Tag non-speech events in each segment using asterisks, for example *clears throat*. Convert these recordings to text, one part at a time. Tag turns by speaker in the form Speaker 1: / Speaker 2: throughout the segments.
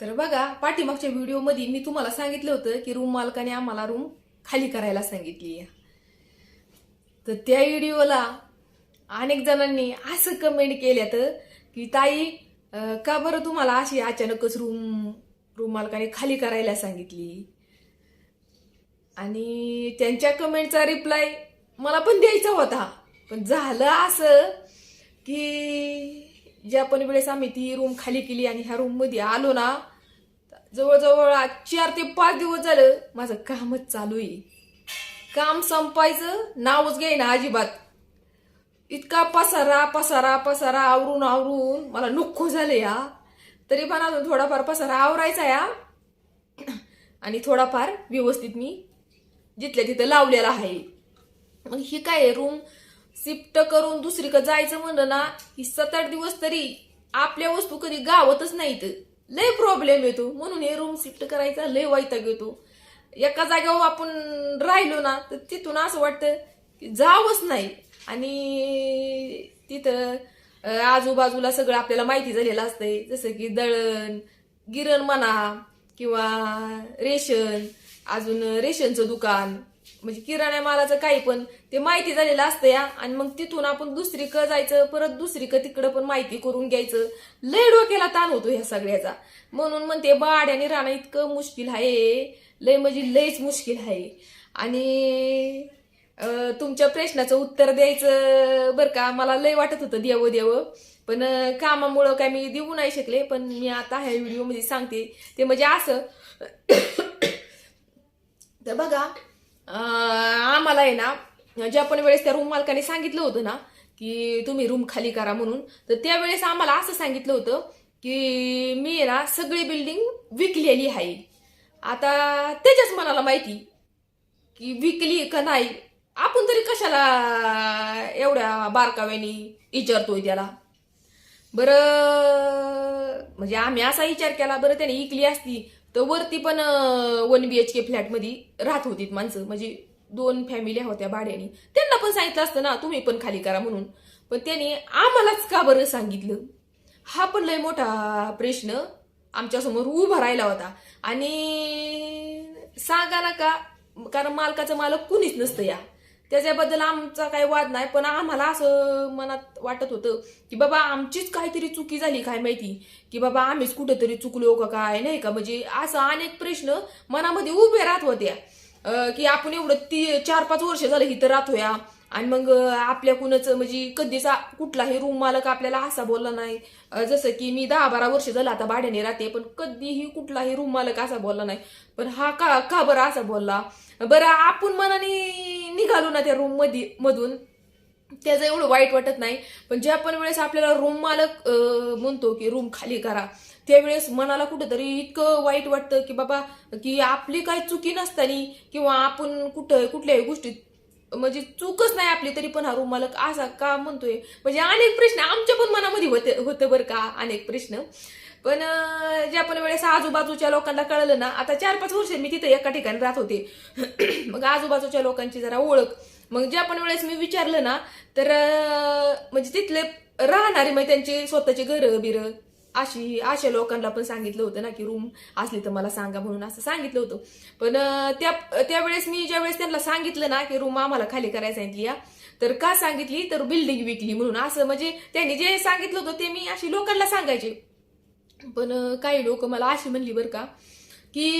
Speaker 1: तर बघा पाठीमागच्या व्हिडिओमध्ये मी तुम्हाला सांगितलं होतं की रूम मालकाने आम्हाला रूम खाली करायला सांगितली तर त्या व्हिडिओला अनेक जणांनी असं कमेंट केल्यात की ताई का बरं तुम्हाला अशी अचानकच रूम रूम मालकाने खाली करायला सांगितली? आणि त्यांच्या कमेंटचा रिप्लाय मला पण द्यायचा होता. पण झालं असं की ज्या पण वेळेस आम्ही ती रूम खाली केली आणि ह्या रूममध्ये आलो ना जवळजवळ आज चार ते पाच दिवस झालं माझं कामच चालू आहे. काम संपायचं नावच घे ना अजिबात. इतका पसारा पसारा पसारा आवरून आवरून मला नको झालं या. तरी पण अजून थोडाफार पसारा आवरायचा या. आणि थोडाफार व्यवस्थित मी जिथल्या तिथं लावलेला आहे. मग ही काय रूम शिफ्ट करून दुसरीकडे जायचं म्हणलं ना ही सात आठ दिवस तरी आपल्या वस्तू कधी गावतच नाहीत. लय प्रॉब्लेम येतो. म्हणून हे रूम शिफ्ट करायचा लय वैताग येतो. एका जागेवर आपण राहिलो ना तर तिथून असं वाटतं की जावंच नाही. आणि तिथं आजूबाजूला सगळं आपल्याला माहिती झालेलं असतंय. जसं की दळण गिरण म्हणा किंवा रेशन अजून रेशनचं दुकान म्हणजे किराणा मालाचं काही पण ते माहिती झालेलं असतं या. आणि मग तिथून आपण दुसरीकडं जायचं परत दुसरीकडं तिकडं पण माहिती करून घ्यायचं. लय डोक्याला ताण होतो ह्या सगळ्याचा. म्हणून म्हणते बाड्याने राहणं इतकं मुश्किल आहे. लय म्हणजे लयच मुश्किल आहे. आणि तुमच्या प्रश्नाचं उत्तर द्यायचं बरं का. मला लय वाटत होतं देव देव पण कामामुळं काय मी देऊ नाही शकले. पण मी आता ह्या व्हिडिओमध्ये सांगते. ते म्हणजे असं *coughs* तर बघा आम्हाला आहे ना ज्या पण वेळेस त्या रूम मालकाने सांगितलं होतं ना की तुम्ही रूम खाली करा म्हणून तर त्यावेळेस आम्हाला असं सांगितलं होतं की मी आहे ना सगळी बिल्डिंग विकलेली आहे. आता त्याच्याच मनाला माहिती की विकली का नाही आपण तरी कशाला एवढ्या बारकाव्याने विचारतोय त्याला? बरं म्हणजे आम्ही असा विचार केला बरं त्याने इकली असती तर वरती पण वन बी एच के फ्लॅटमध्ये राहत होतीत माणसं. म्हणजे दोन फॅमिल्या होत्या भाड्याने. त्यांना पण सांगितलं असतं ना तुम्ही पण खाली करा म्हणून. पण त्यांनी आम्हालाच का बरं सांगितलं? हा पण लय मोठा प्रश्न आमच्यासमोर उभा राहिला होता. आणि सांगा ना का कारण मालकाचं मालक कुणीच नसतं या. त्याच्याबद्दल आमचा काही वाद नाही पण आम्हाला असं मनात वाटत होतं की बाबा आमचीच काहीतरी चुकी झाली काय माहिती? की बाबा आम्हीच कुठेतरी चुकलो का काय नाही का? म्हणजे असं अनेक प्रश्न मनामध्ये उभे राहत होत्या. की आपण एवढं ती चार पाच वर्ष झालं इथं राहतोया आणि मग आपल्या कुणाच म्हणजे कधीच कुठलाही रूम मालक आपल्याला असा बोलला नाही. जसं की मी दहा बारा वर्ष झालं आता भाड्याने राहते पण कधीही कुठलाही रूम मालक असा बोलला नाही. पण हा का का बरं असा बोलला? बरं आपण मनाने निघालो ना त्या रूममध्ये मधून. त्याचं एवढं वाईट वाटत नाही. पण ज्या पण वेळेस आपल्याला रूम मालक म्हणतो की रूम खाली करा त्यावेळेस मनाला कुठंतरी इतकं वाईट वाटतं की बाबा की आपली काही चुकी नसतानी किंवा आपण कुठं कुठल्याही गोष्टीत म्हणजे चूकच नाही आपली तरी पण हा रूम मालक असा का म्हणतोय? म्हणजे अनेक प्रश्न आमच्या पण मनामध्ये होते होतं बरं का अनेक प्रश्न. पण ज्या पण वेळेस आजूबाजूच्या लोकांना कळलं ना आता चार पाच वर्ष मी तिथे एका ठिकाणी राहत होते. *clears throat* मग आजूबाजूच्या लोकांची जरा ओळख. मग ज्या पण वेळेस मी विचारलं ना तर म्हणजे तिथले राहणारे मग त्यांचे स्वतःचे घर बिर अशी अशा लोकांना पण सांगितलं होतं ना की रूम असली तर मला सांगा म्हणून असं सांगितलं होतं. पण त्या त्यावेळेस मी ज्यावेळेस त्यांना सांगितलं ना की रूम आम्हाला खाली करायला सांगितली या तर का सांगितली? तर बिल्डिंग विकली म्हणून. असं म्हणजे त्यांनी जे सांगितलं होतं ते मी अशी लोकांना सांगायचे. पण काही लोक मला अशी म्हणली बरं का की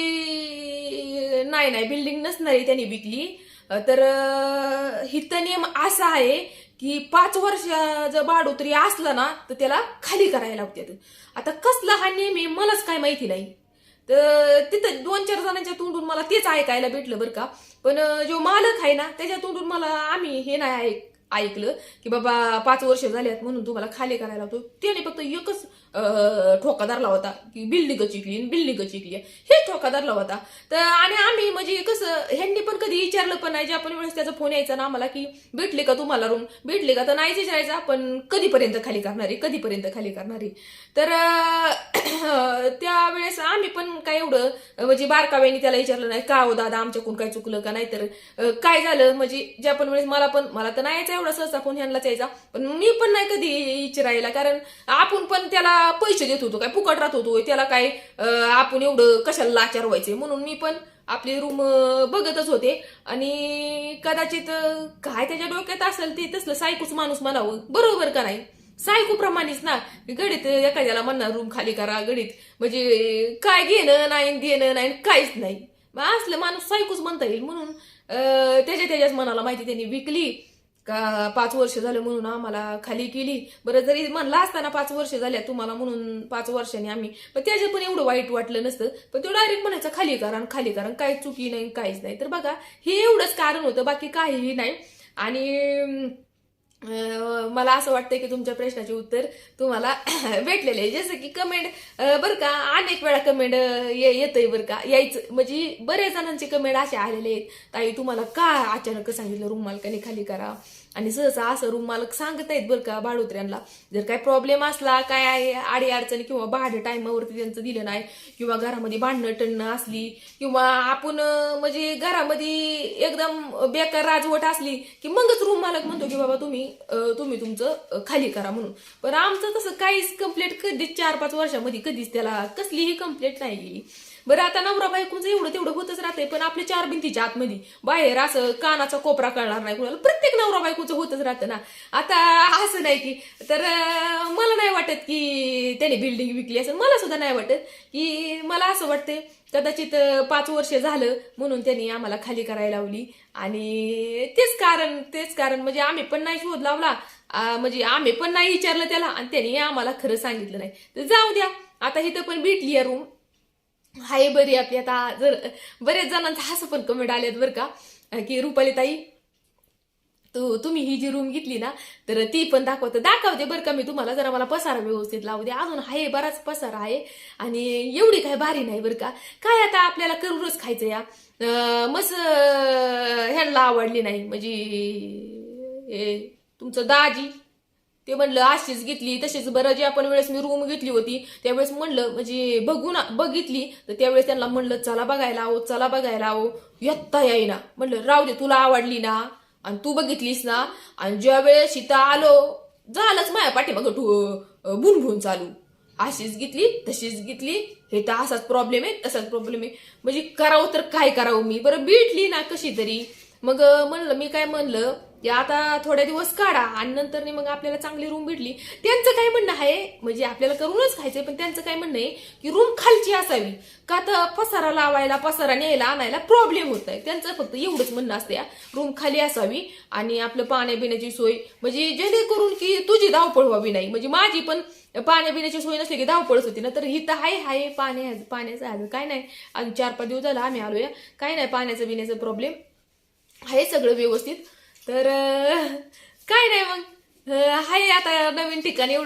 Speaker 1: नाही नाही बिल्डिंग नसणार आहे त्यांनी विकली. तर अं, हिथं नियम असा आहे की पाच वर्षाचं जर भाडोतरी असलं ना तर त्याला खाली करायला लागते आता कसला हा नियम आहे मलाच काय माहिती नाही. तर तिथं दोन चार जणांच्या तोंडून मला तेच ऐकायला भेटलं बरं का. पण जो मालक आहे ना त्याच्या तोंडून मला आम्ही हे नाही ऐक ऐकलं की बाबा पाच वर्ष झाल्यात म्हणून तुम्हाला खाली करायला लावतो. त्याने फक्त एकच ठोकादारला ठोका धरला होता की बिल्डिंग चिकली बिल्डिंग चिकली हे ठोका धरला होता. तर आणि आम्ही म्हणजे कसं ह्यांनी पण कधी विचारलं पण नाही. जे आपण वेळेस त्याचा फोन यायचा ना आम्हाला की भेटले का तुम्हाला रूम भेटले का? तर नाहीच विचारायचा. आपण कधीपर्यंत खाली करणारे? कधीपर्यंत खाली करणारे? तर *clears throat* त्यावेळेस आम्ही पण काय एवढं म्हणजे बारकाव्याने त्याला विचारलं नाही. का हो दादा आमच्याकडून काय चुकलं का? नाहीतर तर काय झालं? म्हणजे ज्या पण वेळेस मला पण मला तर नाही यायचा एवढा सहसा फोन ह्यांनाच यायचा? पण मी पण नाही कधी विचारायला कारण आपण पण त्याला पैसे देत होतो काय फुकट राहत होतो त्याला काय आपण एवढं कशाला लाचार व्हायचे? म्हणून मी पण आपली रूम बघतच होते. आणि कदाचित काय त्याच्या डोक्यात असेल ते तसलं सायकूच माणूस म्हणावं. बरोबर का नाही? सायको प्रमाणेच ना. गडीत एखाद्याला म्हणणार रूम खाली करा गडीत म्हणजे काय घेणं नाही देणं नाही काहीच नाही. मग असलं माणूस सायकूच म्हणता येईल. म्हणून त्याच्या त्याच्याच मनाला माहिती त्यांनी विकली. का पाच वर्ष झालं म्हणून आम्हाला खाली केली. बरं जरी म्हणला असताना पाच वर्ष झाल्या तुम्हाला म्हणून पाच वर्षांनी आम्ही. पण त्याचे पण एवढं वाईट वाटलं नसतं. पण तो डायरेक्ट म्हणायचा खाली कारण खाली कारण काही चुकी नाही काहीच नाही. तर बघा हे एवढंच कारण होतं बाकी काहीही नाही. आणि मला असं वाटतं की तुमच्या प्रश्नाचे उत्तर तुम्हाला *coughs* भेटलेले आहे. जसं की कमेंट बरं का अनेक वेळा कमेंट येतंय बरं का. यायचं. म्हणजे बऱ्याच जणांचे कमेंट असे आलेले आहेत. ताई तुम्हाला का अचानक सांगितलं? रूम मालकाने खाली करा? आणि सहसा असं रूम मालक सांगत आहेत बरं का भाडोत्र्यांना जर काय प्रॉब्लेम असला काय आहे आडी अडचणी किंवा भाडं टायमावरती त्यांचं दिलं नाही किंवा घरामध्ये भांडणं टणणं असली किंवा आपण म्हणजे घरामध्ये एकदम बेकार राजवट असली की मगच रूम मालक म्हणतो की बाबा तुम्ही तुम्ही तुमचं खाली करा म्हणून. पण आमचं तसं काहीच कंप्लेंट कधीच चार पाच वर्षामध्ये कधीच त्याला कसलीही कंप्लेंट नाही गेली. बरं आता नवरा बायकोचं एवढं तेवढं होतच राहतंय पण आपल्या चार भिंतीच्या आतमध्ये. बाहेर असं कानाचा कोपरा कळणार नाही कुणाला. प्रत्येक नवरा बायकोचं होतच राहतं ना. आता असं नाही की तर मला नाही वाटत की त्याने बिल्डिंग विकली असं मला सुद्धा नाही वाटत की मला असं वाटतंय कदाचित पाच वर्ष झालं म्हणून त्यांनी आम्हाला खाली करायला लावली. आणि तेच कारण तेच कारण म्हणजे आम्ही पण नाही शोध लावला. म्हणजे आम्ही पण नाही विचारलं त्याला आणि त्यांनी आम्हाला खरं सांगितलं नाही. तर जाऊ द्या. आता इथं पण भेटली या रूम हाय बरी आपली. आता जर बरेच जणांचं असं पण कमेंट आल्यात बरं का की रुपाली ताई तू तुम्ही ही जी रूम घेतली ना तर ती पण दाखवते. दाखवते बरं का मी तुम्हाला जरा मला पसारा व्यवस्थित लावू दे. अजून आहे बराच पसारा आहे आणि एवढी काय भारी नाही बरं का. काय आता आपल्याला करूनच खायचं या? मस मस्त ह्यांना आवडली नाही. म्हणजे हे तुमचं दाजी ते म्हणलं अशीच घेतली तशीच बरं जे आपण वेळेस मी रूम घेतली होती त्यावेळेस म्हणलं म्हणजे बघून बघितली तर त्यावेळेस त्यांना म्हणलं चला बघायला आहो चला बघायला आहो येता येईना. म्हणलं राहू दे तुला आवडली ना आणि तू बघितलीस ना आणि ज्या वेळेस इथं आलो झालंच माझ्या पाठीमाग भुनभुन चालू. अशीच घेतली तशीच घेतली हे तर असाच प्रॉब्लेम आहे तसाच प्रॉब्लेम आहे. म्हणजे करावं तर काय करावं मी? बरं भेटली ना कशी तरी. मग म्हणलं मी काय म्हणलं की आता थोड्या दिवस काढा आणि नंतर मग आपल्याला चांगली रूम भेटली. त्यांचं काय म्हणणं आहे? म्हणजे आपल्याला करूनच खायचंय पण त्यांचं काय म्हणणं आहे की रूम खालची असावी. का तर पसारा लावायला पसारा न्यायला आणायला प्रॉब्लेम होत आहे. त्यांचं फक्त एवढंच म्हणणं असतं या. रूम खाली असावी आणि आपलं पाण्या पिण्याची सोय. म्हणजे जेणेकरून की तुझी धावपळ व्हावी नाही. म्हणजे माझी पण पाण्या पिण्याची सोय नसली की धावपळच होती. ना तर हिथं हाय हाय पाण्या पाण्याचं आहे. काय नाही. अजून चार पाच दिवस झाला आम्ही आलो या काय नाही पाण्याचं पिण्याचं प्रॉब्लेम आहे सगळं व्यवस्थित. तर काय नाही मग. हाय आहे आता नवीन ठिकाणी